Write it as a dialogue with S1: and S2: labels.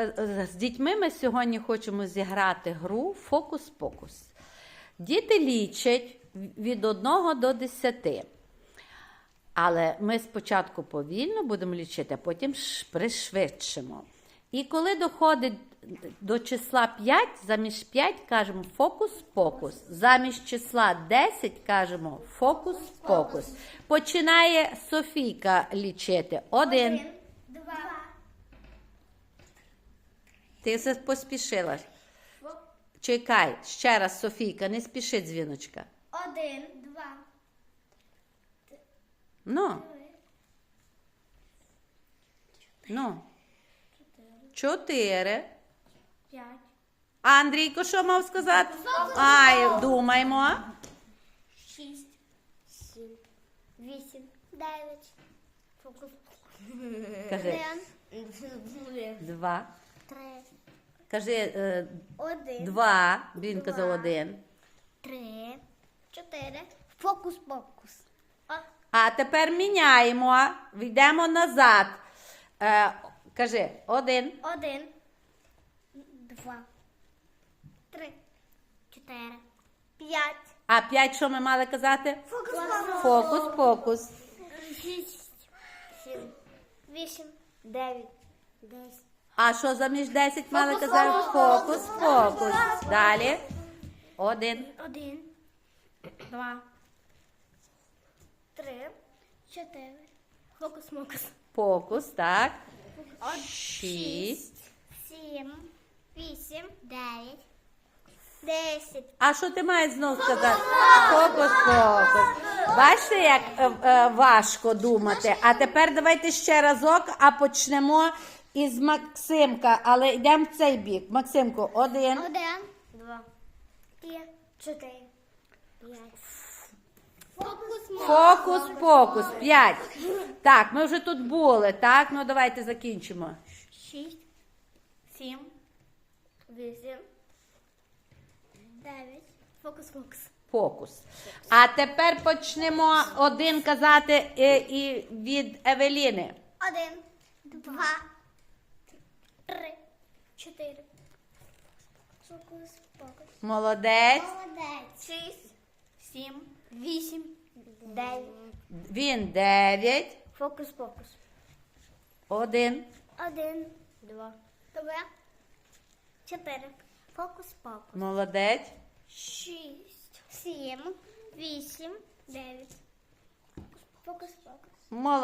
S1: е, з дітьми ми сьогодні хочемо зіграти гру фокус-покус. Діти лічать від 1 до 10. Але ми спочатку повільно будемо лічити, а потім пришвидшимо. І коли доходить до числа 5, замість 5 кажемо фокус-покус. Замість числа 10 кажемо фокус-покус. Починає Софійка лічити. Один.
S2: Два.
S1: Ти все поспішила. Чекай, ще раз, Софійка, не спіши дзвіночка.
S2: Один. Два.
S1: Ну. Ну. Чотири.
S2: П'ять.
S1: Андрійко, що мав сказати? Ай, думаймо.
S2: Шість. Сім. Вісім. Дев'ять. Фокус.
S1: Кажи. Два. Кажи е,
S2: Один.
S1: два. Він казав один.
S2: Три. Чотири. Фокус-покус.
S1: А тепер міняємо. Йдемо назад. Е, кажи один.
S2: Один. Два. Три. Чотири. П'ять.
S1: А п'ять, що ми мали казати?
S2: Фокус-покус.
S1: Фокус-покус.
S2: Шість. Сім. Вісім. Дев'ять. Десять.
S1: А що заміж 10 мали
S2: Фокус,
S1: казати?
S2: фокус,
S1: Фокус, фокус. Далі. Один.
S2: Один. Два. Три. Чотири. Фокус-мокус.
S1: Фокус, так. Шість.
S2: Сім. Вісім. Дев'ять. Десять.
S1: А що ти маєш знову сказати? Фокус, фокус. Бачите, як е, е, важко думати. А тепер давайте ще разок, а почнемо із Максимка. Але йдемо в цей бік. Максимку, один.
S2: Один. Два. Три. Чотири. П'ять.
S1: Фокус, фокус. П'ять. Так, ми вже тут були, так? Ну давайте закінчимо.
S2: Шість. Сім. Вісім. Дев'ять. Фокус-фокус.
S1: Фокус. А тепер почнемо один казати е, і від Евеліни.
S2: Один, два, три, чотири.
S1: Молодець.
S2: Молодець. Шість, сім, вісім, дев'ять.
S1: Він дев'ять.
S2: Фокус, фокус.
S1: Один.
S2: Один, два, два, чотири. Фокус, фокус.
S1: Молодець.
S2: Шість, сім, вісім, дев'ять. Фокус, фокус.
S1: Молодець.